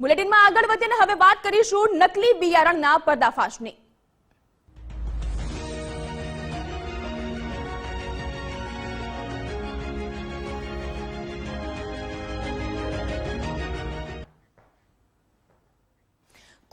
બુલેટિનમાં આગળ વધીને હવે વાત કરીશું નકલી બિયારણના પર્દાફાશની.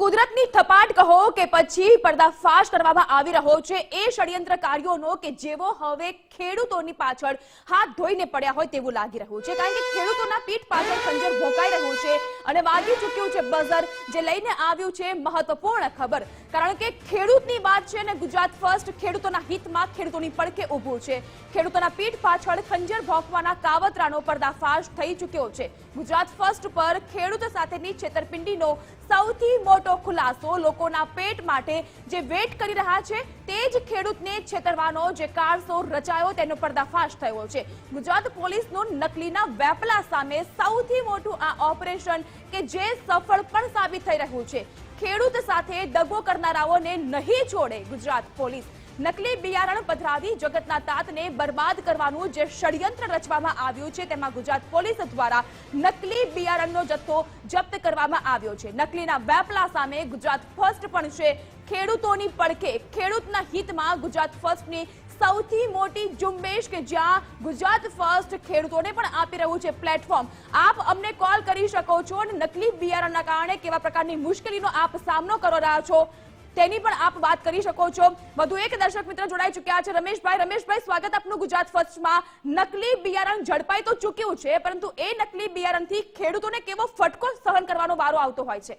કુદરતની થપાટ કહો કે પછી પર્દાફાશ કરવામાં આવી રહ્યો છે એ ષડયંત્રકારીઓનો કે જેવો હવે ખેડૂતોની પાછળ હાથ ધોઈને પડ્યા હોય તેવું લાગી રહ્યું છે. કારણ કે ખેડૂતોના પીઠ પાછળ ખંજર ભોંકાઈ રહ્યું છે અને વાગી ચૂક્યું છે બઝર, જે લઈને આવ્યું છે મહત્વપૂર્ણ ખબર. કારણ કે ખેડૂતની વાત છે અને ગુજરાત ફર્સ્ટ ખેડૂતોના હિતમાં ખેડૂતોની પડખે ઊભું છે. ખેડૂતોના પીઠ પાછળ ખંજર ભોંકવાના કાવતરાનો પર્દાફાશ થઈ ચૂક્યો છે. ગુજરાત ફર્સ્ટ પર ખેડૂત સાથેની છેતરપિંડીનો સૌથી મોટો ખુલાસો લોકોના પેટ માટે જે વેટ કરી રહ્યા છે, તે જ ખેડૂતને છેતરવાનો જે કારસો રચાયો તેનો પર્દાફાશ થયો છે. ગુજરાત પોલીસનું નકલીના વેપલા સામે સૌથી મોટું આ ઓપરેશન કે જે સફળ પણ સાબિત થઈ રહ્યું છે. ખેડૂત સાથે દગો કરનારાઓને નહીં છોડે ગુજરાત પોલીસ. નકલી બિયારણ પધરાવી જગતના તાતને બરબાદ કરવાનું જે ષડયંત્ર રચવામાં આવ્યું છે, તેમાં ગુજરાત પોલીસ દ્વારા નકલી બિયારણનો જથ્થો જપ્ત કરવામાં આવ્યો છે. નકલીના વેપલા સામે ગુજરાત ફર્સ્ટ પણ છે. ખેડૂતોની પડખે, ખેડૂતના હિતમાં ગુજરાત ફર્સ્ટની સૌથી મોટી ઝુંબેશ કે જ્યાં ગુજરાત ફર્સ્ટ ખેડૂતોને પણ આપી રહ્યું છે પ્લેટફોર્મ. આપ અમને કોલ કરી શકો છો અને નકલી બિયારણના કારણે કેવા પ્રકારની મુશ્કેલીનો આપ સામનો કરો રહ્યા છો? તેની પણ આપ વાત કરી શકો છો. વધુ એક દર્શક મિત્ર જોડાઈ ચુક્યા છે. રમેશભાઈ રમેશભાઈ, સ્વાગત આપનું ગુજરાત ફર્સ્ટમાં. નકલી બિયારણ ઝડપાઈ તો ચૂક્યું છે, પરંતુ એ નકલી બિયારણથી ખેડૂતોને કેવો ફટકો સહન કરવાનો વારો આવતો હોય છે?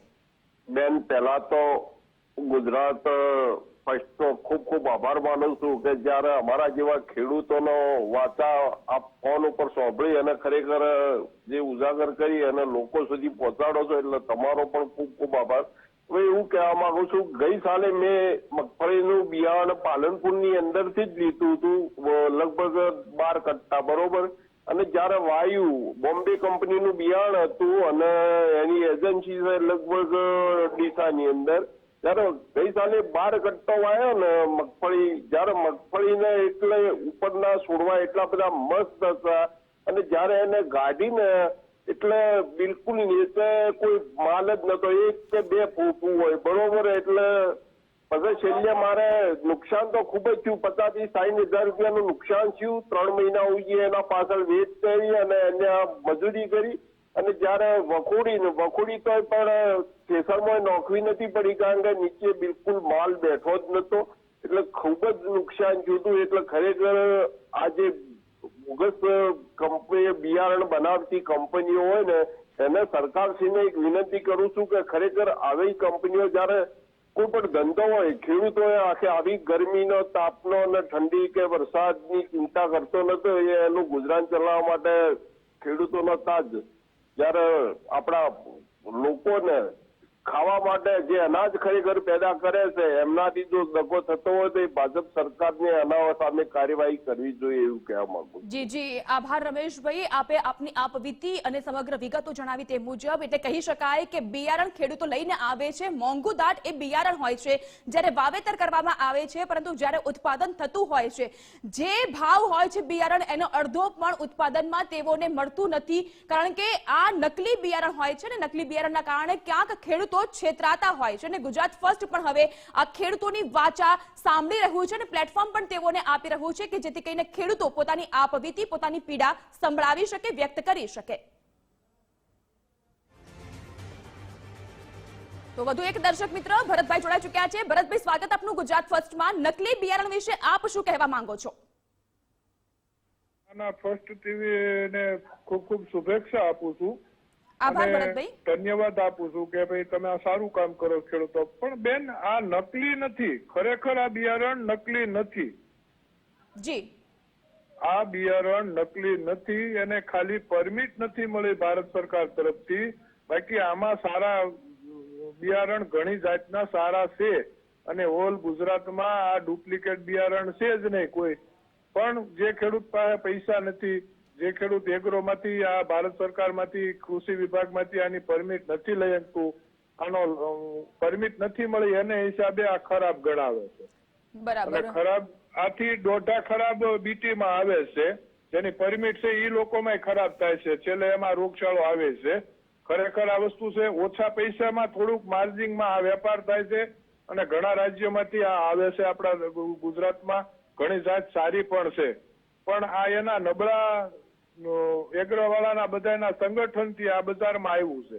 બેન, પહેલા તો ગુજરાત ફર્સ્ટ તો ખૂબ ખૂબ આભાર માનું છું કે જ્યારે અમારા જેવા ખેડૂતોનો વાચા આ ફોન ઉપર સાંભળી અને ખરેખર જે ઉજાગર કરી અને લોકો સુધી પહોંચાડો છો એટલે તમારો પણ ખૂબ ખૂબ આભાર. હવે એવું કહેવા માંગુ છું, ગઈ સાલે મેં મગફળીનું બિયારણ પાલનપુરની અંદરથી જ લીધું હતું લગભગ બાર કટ્ટા, બરોબર? અને જ્યારે વાયુ, બોમ્બે કંપનીનું બિયારણ હતું અને એની એજન્સી છે લગભગ ડીસાની અંદર, ત્યારે ગઈ સાલે બાર કટ્ટો વાયો ને મગફળી, જ્યારે મગફળીને એટલે ઉપરના છોડવા એટલા બધા મસ્ત હતા, અને જ્યારે એને ગાઢીને એટલે બિલકુલ નીચે કોઈ માલ જ નતો. એક કે બે ફૂફું હોય, બરોબર? એટલે પછી છેલ્લે મારે નુકસાન તો ખૂબ જ થયું. પચાસથી સાઠ હજાર રૂપિયાનું નુકસાન થયું. ત્રણ મહિના ઉગી એના પાછળ વેચ કરી અને એને મજૂરી કરી. અને જ્યારે વખોડી વખોડી તો પણ સ્ટેશનમાં નોખવી નથી પડી, કારણ કે નીચે બિલકુલ માલ બેઠો જ નતો. એટલે ખૂબ જ નુકસાન થયું હતું. એટલે ખરેખર આજે બોગસ કંપની બિયારણ બનાવતી કંપનીઓ હોય ને, એને સરકારશ્રીને એક વિનંતી કરું છું કે ખરેખર આવી કંપનીઓ જ્યારે કોઈ પણ ધંધો હોય ખેડૂતોએ આખે આવી ગરમીનો, તાપનો અને ઠંડી કે વરસાદની ચિંતા કરતો નતો એ એનું ગુજરાન ચલાવવા માટે ખેડૂતોનો તાજ. જ્યારે આપણા લોકોને ખાવા માટે જે અનાજ ખરેખર પેદા કરે છે, એમનાથી જો દગો થતો હોય તો ભાજપ સરકારની એના સામે કાર્યવાહી કરવી જોઈએ એવું કહેવા માંગુ જી જી. આભાર, રમેશભાઈ. આપે આપની આપવીતી અને સમગ્ર વિગતો જણાવી તે મુજબ એટલે કહી શકાય કે બિયારણ ખેડૂતો લઈને આવે છે. મોંઘું દાટ એ બિયારણ હોય છે. જ્યારે વાવેતર કરવામાં આવે છે, પરંતુ જ્યારે ઉત્પાદન થતું હોય છે. જે ભાવ હોય છે બિયારણ, એનો અડધો પણ ઉત્પાદનમાં તેઓને મળતું નથી. કારણ કે આ નકલી બિયારણ હોય છે ને નકલી બિયારણના કારણે ક્યાંક ખેડૂતો છેતરાતા હોય છે અને ગુજરાત ફર્સ્ટ પણ હવે આ ખેડૂતોની વાચા સાંભળી રહ્યું છે અને પ્લેટફોર્મ પણ તેઓને આપી રહ્યું છે કે જેથી કરીને ખેડૂતો પોતાની આપવીતી, પોતાની પીડા સંભળાવી શકે, વ્યક્ત કરી શકે. તો વધુ એક દર્શક મિત્ર, ભરતભાઈ જોડાઈ ચુક્યા છે. ભરતભાઈ, સ્વાગત આપનું ગુજરાત ફર્સ્ટમાં. નકલી બિયારણ વિશે આપ શું કહેવા માંગો છો? ફર્સ્ટ ટીવી ને ખૂબ ખૂબ શુભેચ્છા આપું છું. આભાર ધન્યવાદ આપું છું કે ભાઈ તમે આ સારું કામ કરો ખેડૂતો. પણ બેન આ નકલી નથી. ખરેખર આ બિયારણ નકલી નથી. જી. આ બિયારણ નકલી નથી. એને ખાલી પરમિટ નથી મળી ભારત સરકાર તરફથી. બાકી આમાં સારા બિયારણ ઘણી જાતના સારા છે. અને ઓલ ગુજરાતમાં આ ડુપ્લિકેટ બિયારણ છે જ નહીં કોઈ. પણ જે ખેડૂત પાસે પૈસા નથી જે ખેડૂત એગ્રોમાંથી આ ભારત સરકારમાંથી કૃષિ વિભાગમાંથી આની પરમિટ નથી લઈ શકતું આનો પરમિટ નથી મળી એને હિસાબે આ ખરાબ ગણાવે છે. બરાબર. ખરાબ આથી દોઢા ખરાબ બીટીમાં આવે છે જેની પરમિટ છે એ લોકોમાં ખરાબ થાય છે. છેલ્લે એમાં રોગચાળો આવે છે. ખરેખર આ વસ્તુ છે ઓછા પૈસામાં થોડુંક માર્જિંગમાં આ વેપાર થાય છે અને ઘણા રાજ્યોમાંથી આ આવે છે આપણા ગુજરાતમાં. ઘણી જાત સારી પણ છે. પણ આ એના નબળા એગ્રોવાળાના બધાના સંગઠનથી આ બજારમાં આવ્યું છે.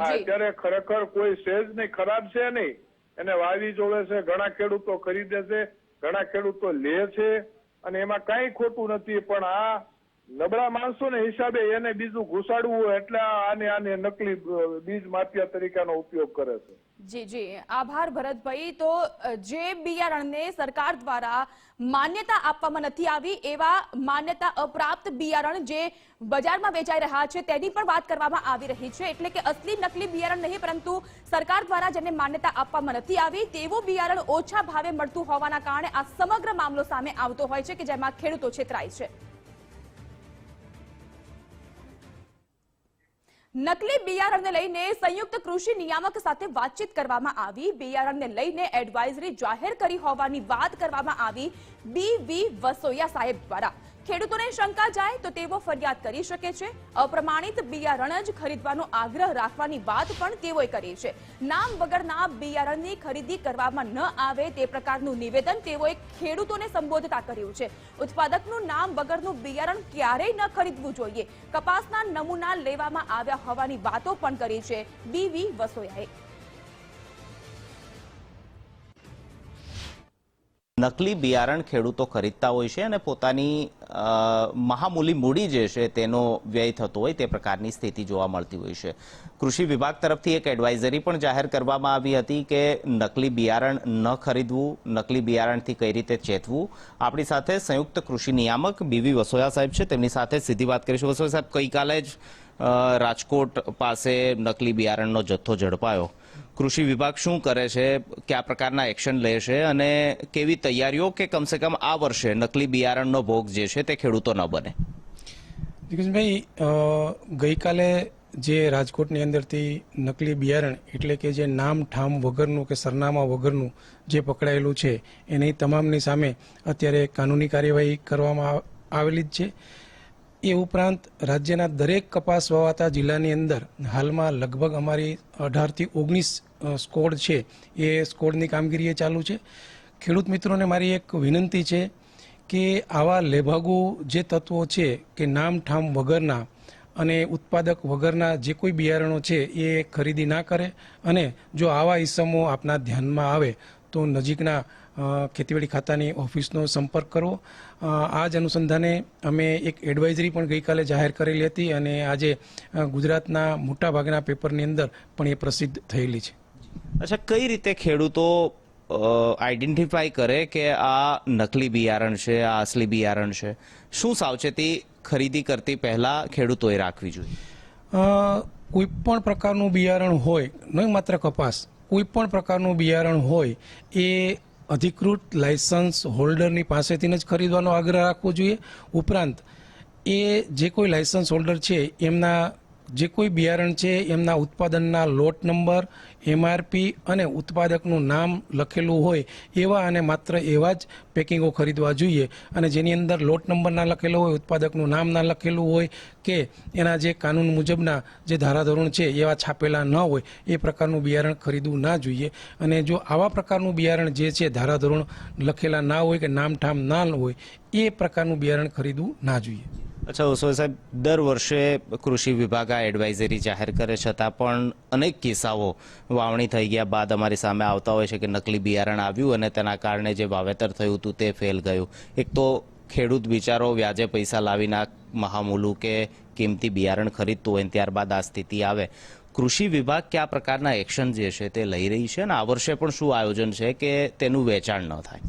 આ અત્યારે ખરેખર કોઈ સેજ નહીં ખરાબ છે નહીં. એને વાવી જોવે છે ઘણા ખેડૂતો ખરીદે છે ઘણા ખેડૂતો લે છે અને એમાં કાંઈ ખોટું નથી પણ આ નબળા માણસોને હિસાબે એને બીજું ઘુસાડવું એટલે આને આને નકલી બીજ માફિયા તરીકેનો ઉપયોગ કરે છે. જી જી. આભાર ભરતભાઈ. તો જે બિયારણને સરકાર દ્વારા માન્યતા આપવામાં નથી આવી, એવા માન્યતા અપ્રાપ્ત બિયારણ જે બજારમાં વેચાઈ રહ્યા છે, તેની પણ વાત કરવામાં આવી રહી છે. એટલે કે અસલી નકલી બિયારણ નહીં, પરંતુ સરકાર દ્વારા જેને માન્યતા આપવામાં નથી આવી, તેવું બિયારણ ઓછા ભાવે મળતું હોવાના કારણે આ સમગ્ર મામલો સામે આવતો હોય છે, કે જેમાં ખેડૂતો છેતરાય છે. નકલી બિયારણને લઈને સંયુક્ત કૃષિ નિયામક સાથે વાતચીત કરવામાં આવી. બિયારણને લઈને એડવાઇઝરી જાહેર કરી હોવાની વાત કરવામાં આવી. બી વી વસોયા સાહેબ દ્વારા. ખેડૂતોને શંકા જાય તો તેઓ ફરિયાદ કરી શકે છે. અપ્રમાણિત બિયારણ જ ખરીદવાનો આગ્રહ રાખવાની વાત પણ તેઓએ કરી છે. નામ વગરના બિયારણની ખરીદી કરવામાં ન આવે તે પ્રકારનું નિવેદન તેઓએ ખેડૂતોને સંબોધતા કર્યું છે. ઉત્પાદકનું નામ વગરનું બિયારણ ક્યારેય ન ખરીદવું જોઈએ. કપાસના નમૂના લેવામાં આવ્યા હોવાની વાતો પણ કરી છે. બીવી વસોયાએ. નકલી બિયારણ ખેડૂતો ખરીદતા હોય છે અને પોતાની મહામૂલી મૂડી જે છે તેનો વ્યય થતો હોય તે પ્રકારની સ્થિતિ જોવા મળતી હોય છે. કૃષિ વિભાગ તરફથી એક એડવાઇઝરી પણ જાહેર કરવામાં આવી હતી કે નકલી બિયારણ ન ખરીદવું, નકલી બિયારણથી કઈ રીતે ચેતવું. આપણી સાથે સંયુક્ત કૃષિ નિયામક બીવી વસોયા સાહેબ છે. તેમની સાથે સીધી વાત કરીશું. વસોયા સાહેબ, ગઈકાલે જ રાજકોટ પાસે નકલી બિયારણનો જથ્થો ઝડપાયો. કૃષિ વિભાગ શું કરે છે, કયા પ્રકારના એક્શન લે છે અને કેવી તૈયારીઓ કે કમસે કમ આ વર્ષે નકલી બિયારણનો ભોગ જે છે તે ખેડૂતો ન બને? દિગ્વિજયભાઈ ગઈકાલે જે રાજકોટની અંદરથી નકલી બિયારણ એટલે કે જે નામ ઠામ વગરનું કે સરનામા વગરનું જે પકડાયેલું છે, એની તમામની સામે અત્યારે કાનૂની કાર્યવાહી કરવામાં આવેલી જ છે. એ ઉપરાંત રાજ્યના દરેક કપાસ વાવાતા જિલ્લાની અંદર હાલમાં લગભગ અમારી અઢારથી ઓગણીસ સ્કોડ છે. એ સ્કોડની કામગીરી એ ચાલુ છે. ખેડૂત મિત્રોને મારી એક વિનંતી છે કે આવા લેભાગુ જે તત્વો છે કે નામ ઠામ વગરના અને ઉત્પાદક વગરના જે કોઈ બિયારણો છે એ ખરીદી ના કરે અને જો આવા ઈસમો આપના ધ્યાનમાં આવે તો નજીકના ખેતીવાડી ખાતાની ઓફિસનો સંપર્ક કરવો. આ જ અનુસંધાને અમે એક એડવાઇઝરી પણ ગઈકાલે જાહેર કરેલી હતી અને આજે ગુજરાતના મોટાભાગના પેપરની અંદર પણ એ પ્રસિદ્ધ થયેલી છે. અચ્છા કઈ રીતે ખેડૂતો આઈડેન્ટિફાઈ કરે કે આ નકલી બિયારણ છે આ અસલી બિયારણ છે? શું સાવચેતી ખરીદી કરતી પહેલાં ખેડૂતોએ રાખવી જોઈએ? કોઈ પણ પ્રકારનું બિયારણ હોય નહીં માત્ર કપાસ કોઈ પણ પ્રકારનું બિયારણ હોય એ અધિકૃત લાયસન્સ હોલ્ડરની પાસેથી જ ખરીદવાનો આગ્રહ રાખવો જોઈએ. ઉપરાંત, એ જે કોઈ લાયસન્સ હોલ્ડર છે, એમના જે કોઈ બિયારણ છે, એમના ઉત્પાદનના લોટ નંબર એમઆરપી અને ઉત્પાદકનું નામ લખેલું હોય એવા અને માત્ર એવા જ પેકિંગો ખરીદવા જોઈએ. અને જેની અંદર લોટ નંબર ના લખેલો હોય, ઉત્પાદકનું નામ ના લખેલું હોય કે એના જે કાનૂન મુજબના જે ધારાધોરણ છે એવા છાપેલા ન હોય, એ પ્રકારનું બિયારણ ખરીદવું ના જોઈએ. અને જો આવા પ્રકારનું બિયારણ જે છે ધારાધોરણ લખેલા ના હોય કે નામઠામ ના હોય, એ પ્રકારનું બિયારણ ખરીદવું ના જોઈએ. અચ્છા ઓસોય સાહેબ, દર વર્ષે કૃષિ વિભાગ આ એડવાઇઝરી જાહેર કરે છતાં પણ અનેક કિસ્સાઓ વાવણી થઈ ગયા બાદ અમારી સામે આવતા હોય છે કે નકલી બિયારણ આવ્યું અને તેના કારણે જે વાવેતર થયું હતું તે ફેલ ગયું. એક તો ખેડૂત બિચારો વ્યાજે પૈસા લાવીને આ મહામૂલું કે કિંમતી બિયારણ ખરીદતું હોય ત્યારબાદ આ સ્થિતિ આવે. કૃષિ વિભાગ કયા પ્રકારના એક્શન જે છે તે લઈ રહી છે અને આ વર્ષે પણ શું આયોજન છે કે તેનું વેચાણ ન થાય?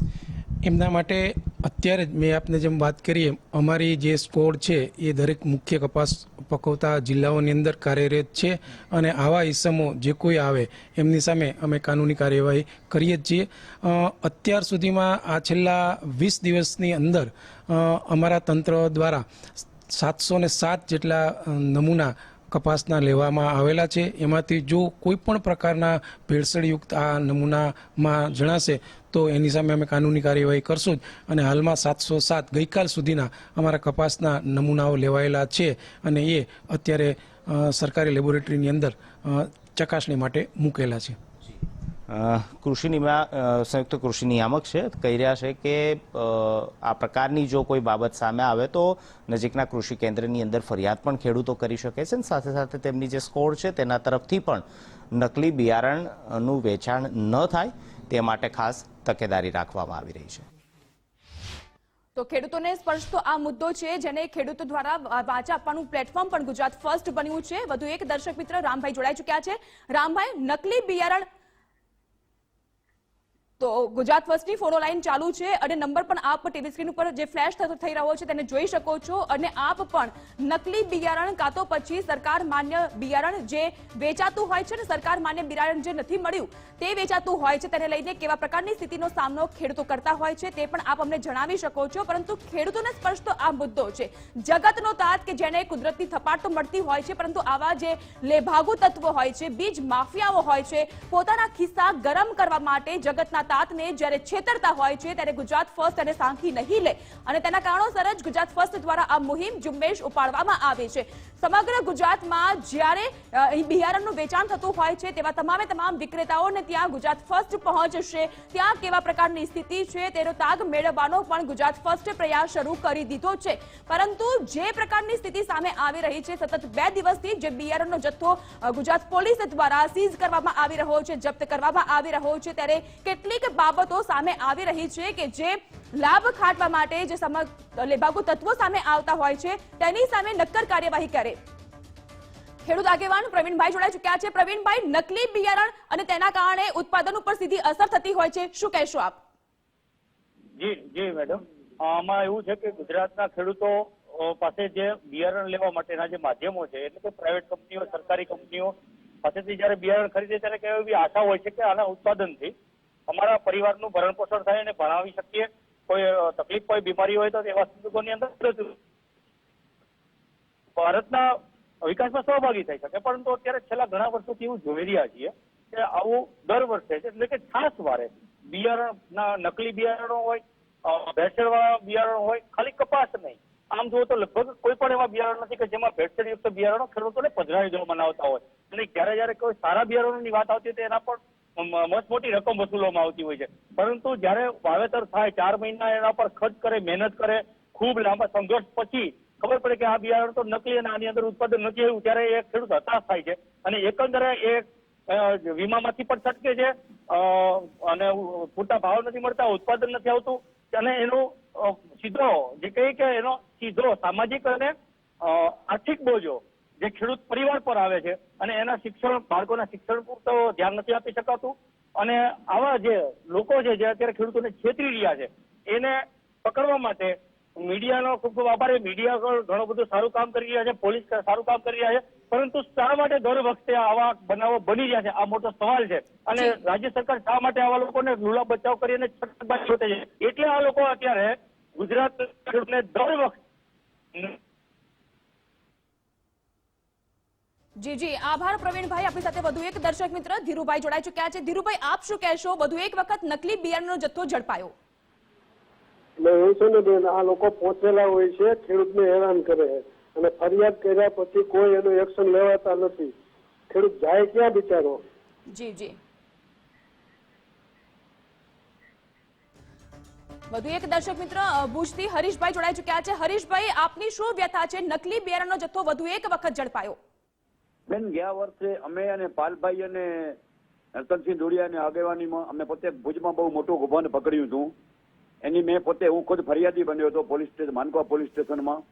એમના માટે અત્યારે જ મેં આપને જેમ વાત કરી, એમ અમારી જે સ્કોડ છે એ દરેક મુખ્ય કપાસ પકવતા જિલ્લાઓની અંદર કાર્યરત છે અને આવા ઇસમો જે કોઈ આવે, એમની સામે અમે કાનૂની કાર્યવાહી કરીએ જ છીએ. અત્યાર સુધીમાં આ છેલ્લા વીસ દિવસની અંદર અમારા તંત્ર દ્વારા સાતસો ને સાત જેટલા નમૂના કપાસના લેવામાં આવેલા છે. એમાંથી જો કોઈ પણ પ્રકારના ભેળસેળયુક્ત આ નમૂનામાં જણાશે તો એની સામે અમે કાનૂની કાર્યવાહી કરશું જ. અને હાલમાં સાતસો સાત ગઈકાલ સુધીના અમારા કપાસના નમૂનાઓ લેવાયેલા છે અને એ અત્યારે સરકારી લેબોરેટરીની અંદર ચકાસણી માટે મૂકેલા છે. કૃષિની કૃષિ નિમા- સંયુક્ત કૃષિ નિયામક છે, કહી રહ્યા છે કે આ પ્રકારની જો કોઈ બાબત સામે આવે તો નજીકના કૃષિ કેન્દ્રની અંદર ફરિયાદ પણ ખેડૂતો કરી શકે છે અને સાથે સાથે તેમની જે સ્કોર છે તેના તરફથી પણ નકલી બિયારણનું વેચાણ ન થાય. તે માટે ખાસ તકેદારી રાખવામાં આવી રહી છે. તો ખેડૂતોને સ્પર્શતો આ મુદ્દો છે, જેને ખેડૂતો દ્વારા વાચા આપવાનું પ્લેટફોર્મ પણ ગુજરાત ફર્સ્ટ બન્યું છે. વધુ એક દર્શક મિત્ર રામભાઈ જોડાઈ ચુક્યા છે. રામભાઈ, નકલી બિયારણ તો ગુજરાત ફર્સ્ટની ફોનો લાઈન ચાલુ છે અને નંબર પણ આપ ટીવી સ્ક્રીન ઉપર જે ફ્લેશ થતો થઈ રહ્યો છે તેને જોઈ શકો છો અને આપ પણ નકલી બિયારણ કાં તો પછી સરકાર માન્ય બિયારણ જે વેચાતું હોય છે ને સરકાર માન્ય બિયારણ જે નથી મળ્યું તે વેચાતું હોય છે તેને લઈને કેવા પ્રકારની સ્થિતિનો સામનો ખેડૂતો કરતા હોય છે તે પણ આપ અમને જણાવી શકો છો, પરંતુ ખેડૂતોને સ્પર્શતો આ મુદ્દો છે. જગતનો તાત કે જેને કુદરતની થપાટ તો મળતી હોય છે, પરંતુ આવા જે લેભાગુ તત્વો હોય છે, બીજ માફિયાઓ હોય છે, પોતાના ખિસ્સા ગરમ કરવા માટે જગતના તાતને જ્યારે છેતરતા હોય છે, ત્યારે ગુજરાત ફર્સ્ટ અને સાંખી નહીં લે. અને તેના કારણોસર જ ગુજરાત ફર્સ્ટ દ્વારા આ મુહિમ ઝુંબેશ ઉપાડવામાં આવે છે. સમગ્ર ગુજરાતમાં જ્યારે બિયારણનું વેચાણ થતું હોય છે, તેવા તમામે તમામ વિક્રેતાઓને ત્યાં ગુજરાત ફર્સ્ટ પહોંચશે. ત્યાં કેવા પ્રકારની સ્થિતિ છે, તેનો તાગ મેળવવાનો પણ ગુજરાત ફર્સ્ટે પ્રયાસ શરૂ કરી દીધો છે. પરંતુ જે પ્રકારની સ્થિતિ સામે આવી રહી છે, સતત બે દિવસથી જે બિયારણનો જથ્થો ગુજરાત પોલીસ દ્વારા સીઝ કરવામાં આવી રહ્યો છે, જપ્ત કરવામાં આવી રહ્યો છે, ત્યારે કેટલીક બાબતો સામે આવી રહી છે કે જે લાભ ખાટવા માટે જે સમગ લેભાગુ તત્વો સામે આવતા હોય છે, તેની સામે નક્કર કાર્યવાહી કરે. ખેડૂત આગેવાન પ્રવીણભાઈ જોડાઈ ચુક્યા છે. પ્રવીણભાઈ, નકલી બિયારણ અને તેના કારણે ઉત્પાદન ઉપર સીધી અસર થતી હોય છે. શું કહેશો આપ? જી જી, મેડમ. આમાં એવું છે કે ગુજરાતના ખેડૂતો પાસે જે બિયારણ લેવા માટેના જે માધ્યમો છે, એટલે કે પ્રાઇવેટ કંપનીઓ સરકારી કંપનીઓ પાસેથી જ્યારે બિયારણ ખરીદે ત્યારે કેવી એવી આશા હોય છે કે આના ઉત્પાદનથી અમારા પરિવારનું ભરણ પોષણ થાય અને ભણાવી શકીએ. કોઈ તકલીફ, કોઈ બીમારી હોય તો એવા સંજોગોની અંદર ભારતના વિકાસમાં સહભાગી થઈ શકે. પરંતુ અત્યારે છેલ્લા ઘણા વર્ષોથી એવું જોઈ રહ્યા છીએ કે આવું દર વર્ષે છે. એટલે કે ખાસ વારે બિયારણના, નકલી બિયારણો હોય ભેળસેળવાળા બિયારણો હોય, ખાલી કપાસ નહીં. આમ જુઓ તો લગભગ કોઈ પણ એવા બિયારણ નથી કે જેમાં ભેળસેળયુક્ત બિયારણો ખેડૂતોને પધરાવી દેવામાં મનાવતા હોય. અને જ્યારે જ્યારે કોઈ સારા બિયારણોની વાત આવતી હોય તો એના પર મોટી રકમ વસૂલવામાં આવતી હોય છે. પરંતુ જ્યારે વાવેતર થાય, ચાર મહિના એના પર ખર્ચ કરે, મહેનત કરે, ખૂબ લાંબા સંઘર્ષ પછી ખબર પડે કે આ બિયારણ તો નકલી અને આની અંદર ઉત્પાદન નથી આવ્યું, ત્યારે એ ખેડૂત હતાશ થાય છે. અને એકંદરે એ વીમામાંથી પણ છટકે છે. અને પૂરતા ભાવ નથી મળતા, ઉત્પાદન નથી આવતું. અને એનો સીધો જે કહીએ કે એનો સીધો સામાજિક અને આર્થિક બોજો જે ખેડૂત પરિવાર પર આવે છે અને એના શિક્ષણ બાળકોના શિક્ષણ પૂરતો ધ્યાન નથી આપી શકાતું. અને આવા જે લોકો છે જે અત્યારે ખેડૂતોને છેતરી રહ્યા છે એને પકડવા માટે મીડિયાનો ખૂબ ખૂબ આભાર. મીડિયા ઘણું બધું સારું કામ કરી રહ્યા છે પોલીસ સારું કામ કરી રહ્યા છે. પરંતુ શા માટે દર વખતે આવા બનાવો બની રહ્યા છે? આ મોટો સવાલ છે. અને રાજ્ય સરકાર શા માટે આવા લોકોને લુલા બચાવ કરીને છટકબાજ શોધે છે? એટલે આ લોકો અત્યારે ગુજરાત ખેડૂતને દર વખતે જી જી. આભાર પ્રવીણભાઈ. આપણી સાથે વધુ એક દર્શક મિત્ર ધીરુભાઈ જોડાઈ ચુક્યા છે. ધીરુભાઈ આપ શું કહેશો? વધુ એક વખત નકલી બિયારણનો જથ્થો ઝડપાયો. એટલે એવું છે ને બેન આ લોકો પહોંચેલા હોય છે ખેડૂતને હેરાન કરે છે. અને ફરિયાદ કર્યા પછી કોઈ એનું એક્શન લેવાતા નથી. ખેડૂત જાય ક્યાં બિચારો? જી જી. વધુ એક દર્શક મિત્ર ભુજથી હરીશભાઈ જોડાઈ ચુક્યા છે. હરીશભાઈ આપની શું વ્યથા છે? નકલી બિયારણનો જથ્થો વધુ એક વખત ઝડપાયો. બેન, ગયા વર્ષે અમે અને પાલભાઈ અને નરતનસિંહ ધોળિયાની આગેવાનીમાં અમે પોતે ભુજમાં બહુ મોટું કૌભાંડ પકડ્યું હતું. એની મેં પોતે હું ખુદ ફરિયાદી બન્યો હતો પોલીસ સ્ટેશન, માનકા પોલીસ સ્ટેશનમાં.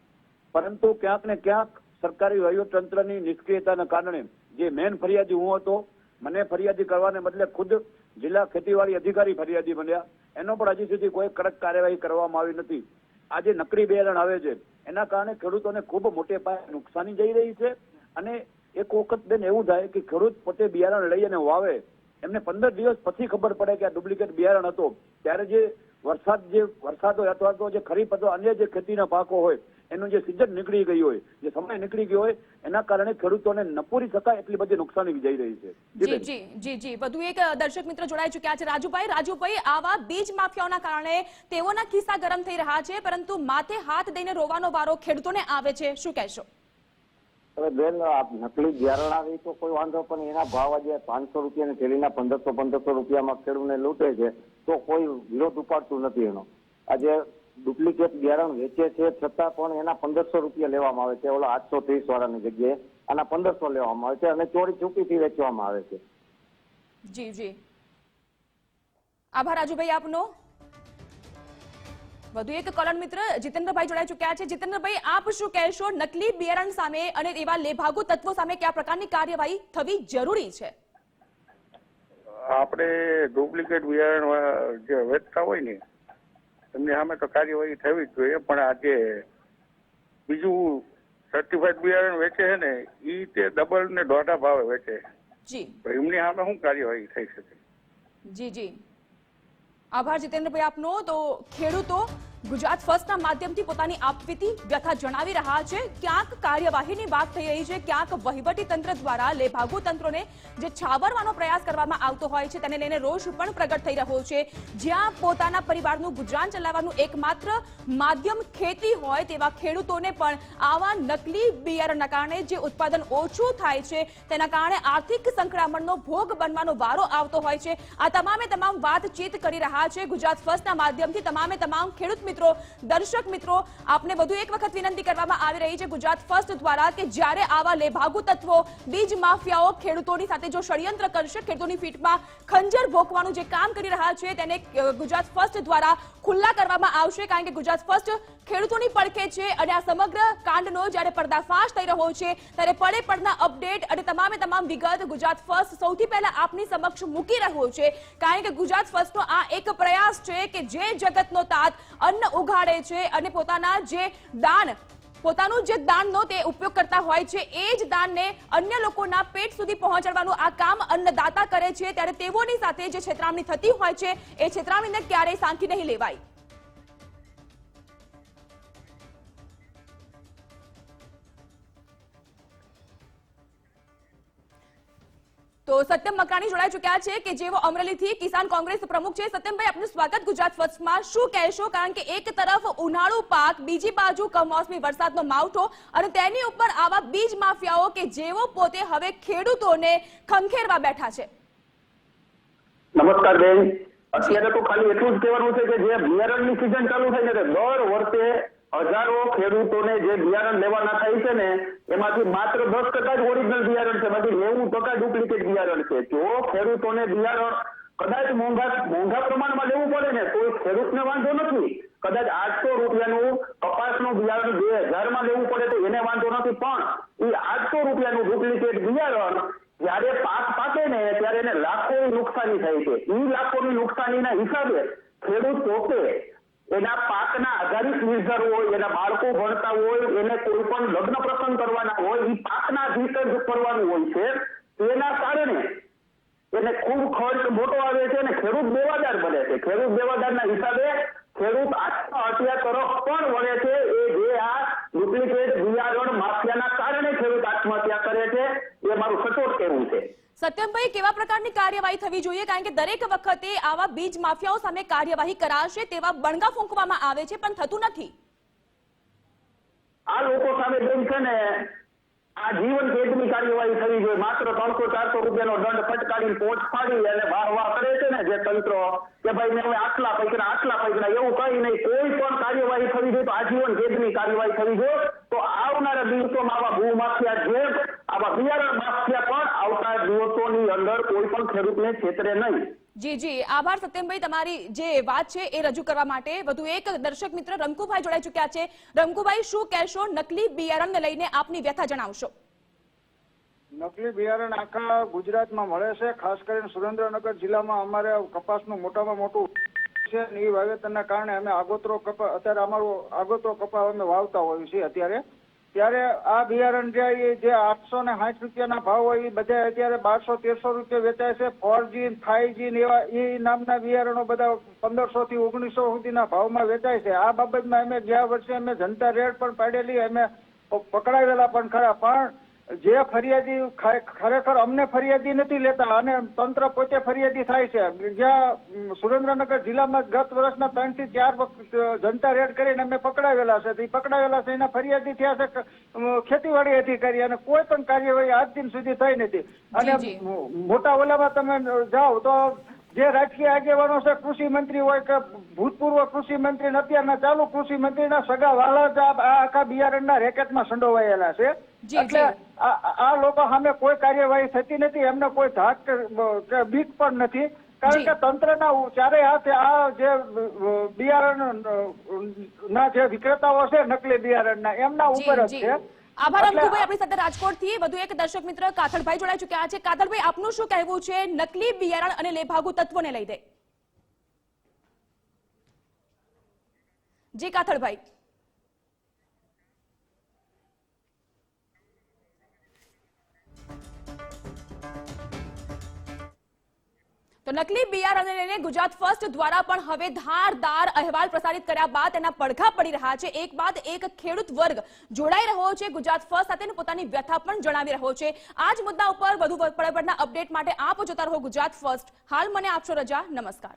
પરંતુ ક્યાંક ને ક્યાંક સરકારી વહીવટતંત્રની નિષ્ક્રિયતાના કારણે જે મેન ફરિયાદી હું હતો, મને ફરિયાદી કરવાને બદલે ખુદ જિલ્લા ખેતીવાડી અધિકારી ફરિયાદી બન્યા. એનો પણ હજી સુધી કોઈ કડક કાર્યવાહી કરવામાં આવી નથી. આજે નકરી બિયારણ આવે છે. એના કારણે ખેડૂતોને ખૂબ મોટે પાયે નુકસાની જઈ રહી છે અને એક વખત બેન એવું થાય કે ખેડૂત પોતે બિયારણ લઈ અને વાવે. એમને પંદર દિવસ પછી ખબર પડે કે આ ડુપ્લિકેટ બિયારણ હતો. ત્યારે જે વરસાદ જે વરસાદ હોય અથવા તો જે ખરીફ અથવા અન્ય જે ખેતીના પાકો હોય, એનું જે સિઝન નીકળી ગઈ હોય, જે સમય નીકળી ગયો હોય, એના કારણે ખેડૂતોને નપુરી શકાય એટલી બધી નુકસાની જઈ રહી છે. જી જી જી જી. વધુ એક દર્શક મિત્ર જોડાઈ ચુક્યા છે રાજુભાઈ. રાજુભાઈ, આવા બીજ માફિયાઓના કારણે તેઓના ખિસ્સા ગરમ થઈ રહ્યા છે, પરંતુ માથે હાથ દઈને રોવાનો વારો ખેડૂતોને આવે છે. શું કહેશો? હવે બેન નકલી ગેરણ આવી તો કોઈ વાંધો, પણ એના ભાવ આજે પાંચસો રૂપિયાની થેલીના પંદરસો પંદરસો રૂપિયામાં ખેડૂતને લૂંટે છે, તો કોઈ વિરોધ ઉપાડતું નથી એનો. આજે ડુપ્લિકેટ ગેરણ વેચે છે, છતાં પણ એના પંદરસો રૂપિયા લેવામાં આવે છે, ઓલા આઠસો ત્રીસ વાળાની જગ્યાએ આના પંદરસો લેવામાં આવે છે અને ચોરી ચૂકીથી વેચવામાં આવે છે. જી જી. આભાર રાજુભાઈ આપનો. વધુ એક કોલર મિત્ર જીતેન્દ્રભાઈ જોડાઈ ચુક્યા છે. જીતેન્દ્રભાઈ આપ શું કહેશો? નકલી બિયારણ સામે અને એવા લેભાગુ તત્વો સામે કયા પ્રકારની કાર્યવાહી થવી જરૂરી છે? આપણે ડુપ્લિકેટ બિયારણ જે વેચતા હોય ને એમની સામે તો કાર્યવાહી થવી જ જોઈએ પણ આજે બીજું સર્ટિફાઈડ બિયારણ વેચે છે ને ઈ તે ડબલ ને દોઢા ભાવે વેચે. એમની સામે શું કાર્યવાહી થઈ શકે? જી જી. આભાર જીતેન્દ્રભાઈ આપનો. તો ખેડૂતો ગુજરાત ફર્સ્ટના માધ્યમથી પોતાની આપવીતી વ્યથા જણાવી રહ્યા છે. ક્યાંક કાર્યવાહીની વાત થઈ રહી છે, ક્યાંક વહીવટી તંત્ર દ્વારા લેભાગુ તંત્રોને જે છાવરવાનો પ્રયાસ કરવામાં આવતો હોય છે, તેને લઈને રોષ પણ પ્રગટ થઈ રહ્યો છે. જ્યાં પોતાના પરિવારનું ગુજરાન ચલાવવાનું એકમાત્ર માધ્યમ ખેતી હોય તેવા ખેડૂતોને પણ આવા નકલી બિયારણના કારણે જે ઉત્પાદન ઓછું થાય છે, તેના કારણે આર્થિક સંકળામણનો ભોગ બનવાનો વારો આવતો હોય છે. આ તમામે તમામ વાતચીત કરી રહ્યા છે ગુજરાત ફર્સ્ટના માધ્યમથી તમામે તમામ ખેડૂત મિત્રો, દર્શક મિત્રો, આપને વધુ એક વખત વિનંતી કરવામાં આવી રહી છે ગુજરાત ફર્સ્ટ દ્વારા કે જ્યારે આવા લેભાગુ તત્વો બીજ માફિયાઓ ખેડૂતોની સાથે જો ષડયંત્ર કરશે, ખેડૂતોની ફીટમાં ખંજર ભોંકવાનું જે કામ કરી રહ્યા છે, તેને ગુજરાત ફર્સ્ટ દ્વારા ખુલ્લા કરવામાં આવશે, કારણ કે ગુજરાત ફર્સ્ટ ખેડૂતોની પડખે છે અને આ સમગ્ર કાંડનો જ્યારે પર્દાફાશ થઈ રહ્યો છે, ત્યારે પડે પડના અપડેટ અને તમામે તમામ વિગત ગુજરાત ફર્સ્ટ સૌથી પહેલા આપની સમક્ષ મૂકી રહ્યો છે. કારણ કે ગુજરાત ફર્સ્ટનો આ એક પ્રયાસ છે કે જે જગતનો તાત અન્ન ઉઘાડે છે અને પોતાના જે દાન, પોતાનું જે દાનનો તે ઉપયોગ કરતા હોય છે, એ જ દાનને અન્ય લોકોના પેટ સુધી પહોંચાડવાનું આ કામ અન્નદાતા કરે છે, ત્યારે તેઓની સાથે જે છેતરામણી થતી હોય છે, એ છેતરામણીને ક્યારેય સાંખી નહીં લેવાય. તો સત્યમ મકરાણી જોડાઈ ચુક્યા છે કે જેઓ અમરેલીથી કિસાન કોંગ્રેસ પ્રમુખ છે. સત્યમભાઈ, આપનું સ્વાગત ગુજરાત ફર્સ્ટમાં. શું કહેશો? કારણ કે એક તરફ ઉનાળુ પાક, બીજી બાજુ કમોસમી વરસાદનો માવઠો અને તેની ઉપર આવા બીજ માફિયાઓ કે જેઓ પોતે હવે ખેડૂતોને ખંખેરવા બેઠા છે. નમસ્કાર બેન. અત્યારે તો ખાલી એટલું જ કહેવાનું છે કે જે બિયારણની સિઝન ચાલુ થઈ છે દર વર્ષે હજારો ખેડૂતોને જે બિયારણ લેવાના થાય છે ને, એમાંથી માત્ર દસ ટકા જ ઓરિજિનલ બિયારણ છે, બાકી નેવું ટકા ડુપ્લિકેટ બિયારણ છે. જો ખેડૂતોને બિયારણ કદાચ મોંઘા મોંઘા પ્રમાણમાં લેવું પડે ને, તો ખેડૂતને વાંધો નથી. કદાચ આઠસો રૂપિયાનું કપાસનું બિયારણ બે હજારમાં લેવું પડે તો એને વાંધો નથી, પણ એ આઠસો રૂપિયાનું ડુપ્લિકેટ બિયારણ જ્યારે પાક પાકે ને, ત્યારે એને લાખોની નુકસાની થાય છે. એ લાખોની નુકસાનીના હિસાબે ખેડૂત પોતે એના પાકના આધારિત નિર્ભર હોય, એના બાળકો ભણતા હોય, એને કોઈ પણ લગ્ન પ્રસંગ કરવાના હોય એ પાકના આધારિત જ કરવાનું હોય છે. તેના કારણે એને ખૂબ ખર્ચ મોટો આવે છે અને ખેડૂત દેવાદાર બને છે. ખેડૂત દેવાદારના હિસાબે ખેડૂત આત્મહત્યા તરફ પણ વળે છે. એ જે આ ડુપ્લિકેટ બિયારણ માફિયાના સત્યમભાઈ, કેવા પ્રકારની કાર્યવાહી થવી જોઈએ? કારણ કે દરેક વખતે આવા બીજ માફિયાઓ સામે કાર્યવાહી કરાશે તેવા બણગા ફૂંકવામાં આવે છે, પણ થતું નથી. આ લોકો સામે બેન છે ને, આ જીવન કેદની કાર્યવાહી થવી જોઈએ. માત્ર ત્રણસો ચારસો રૂપિયાનો દંડ ફટકારી પોચ ફાડી અને વાહ કરે છે ને જે તંત્ર, કે ભાઈ મેં હવે આટલા પૈસા આટલા પૈસા એવું કઈ નહીં. કોઈ પણ કાર્યવાહી થવી જોઈએ તો આજીવન કેદની કાર્યવાહી થવી જોઈએ. તો આવનારા દિવસોમાં આવા ભૂ માફિયા જે આવા બિયારણ માફિયા પણ આવતા દિવસોની અંદર કોઈ પણ ખેડૂતને છેતરે નહીં. જી જી. આભાર સત્યમભાઈ. તમારી જે વાત છે એ રજૂ કરવા માટે વધુ એક દર્શક મિત્ર રંકુભાઈ જોડાઈ ચુક્યા છે. રંકુભાઈ શું કહેશો? નકલી બિયારણને લઈને આપની વ્યથા જણાવશો. નકલી બિયારણ આખા ગુજરાતમાં મળે છે. ખાસ કરીને સુરેન્દ્રનગર જિલ્લામાં અમારે કપાસનું મોટામાં મોટું છે એ વાવેતરના કારણે અમે આગોતરો કપા અત્યારે અમારો આગોતરો કપા અમે વાવતા હોઈએ છીએ અત્યારે. ત્યારે આ બિયારણ જે આઠસો ને સાઠ રૂપિયાના ભાવ હોય એ બધા અત્યારે બારસો, તેરસો રૂપિયા વેચાય છે. ફોર જી ફાઈવ જી એવા એ નામના બિયારણો બધા પંદરસો થી ઓગણીસો સુધીના ભાવમાં વેચાય છે. આ બાબતમાં અમે ગયા વર્ષે અમે જનતા રેડ પણ પાડેલી, અમે પકડાવેલા પણ ખરા. પણ જે ફરિયાદી ખરેખર અમને ફરિયાદી નથી લેતા અને તંત્ર પોતે ફરિયાદી થાય છે. જ્યાં સુરેન્દ્રનગર જિલ્લામાં ગત વર્ષના ત્રણથી ચાર વખત જનતા રેડ કરીને અમે પકડાવેલા છે. તે પકડાવેલા છે એના ફરિયાદી થયા છે ખેતીવાડી અધિકારી અને કોઈ પણ કાર્યવાહી આજ દિન સુધી થઈ નથી. અને મોટા ઓલામાં તમે જાઓ તો જે રાજકીય આગેવાનો છે કૃષિ મંત્રી હોય કે ભૂતપૂર્વ કૃષિ મંત્રી અત્યારના ચાલુ કૃષિ મંત્રીના સગા વાલા જ આ આખા બિયારણના રેકેટમાં સંડોવાયેલા છે. એટલે આ લોકો સામે કોઈ કાર્યવાહી થતી નથી એમને કોઈ ધાક કે બીક પણ નથી. કારણ. કે તંત્રના ચારે હાથે આ જે બિયારણ ના જે વિક્રેતાઓ છે નકલી બિયારણના એમના ઉપર જ છે. આભાર અંકુભાઈ આપણી સાથે રાજકોટથી વધુ એક દર્શક મિત્ર કાથડભાઈ જોડાઈ ચુક્યા છે. કાથડભાઈ આપનું શું કહેવું છે? નકલી બિયારણ અને લેભાગુ તત્વોને દે જી કાથડભાઈ તો નકલી બિયારણને લઈને ગુજરાત ફર્સ્ટ દ્વારા પણ હવે ધારદાર અહેવાલ પ્રસારિત કર્યા બાદ તેના પડઘા પડી રહ્યા છે. એક બાદ એક ખેડૂત વર્ગ જોડાઈ રહ્યો છે ગુજરાત ફર્સ્ટ સાથે પોતાની વ્યથા પણ જણાવી રહ્યો છે. આ જ મુદ્દા ઉપર વધુ પડના અપડેટ માટે આપ જોતા રહો ગુજરાત ફર્સ્ટ. હાલ મને આપશો રજા. નમસ્કાર.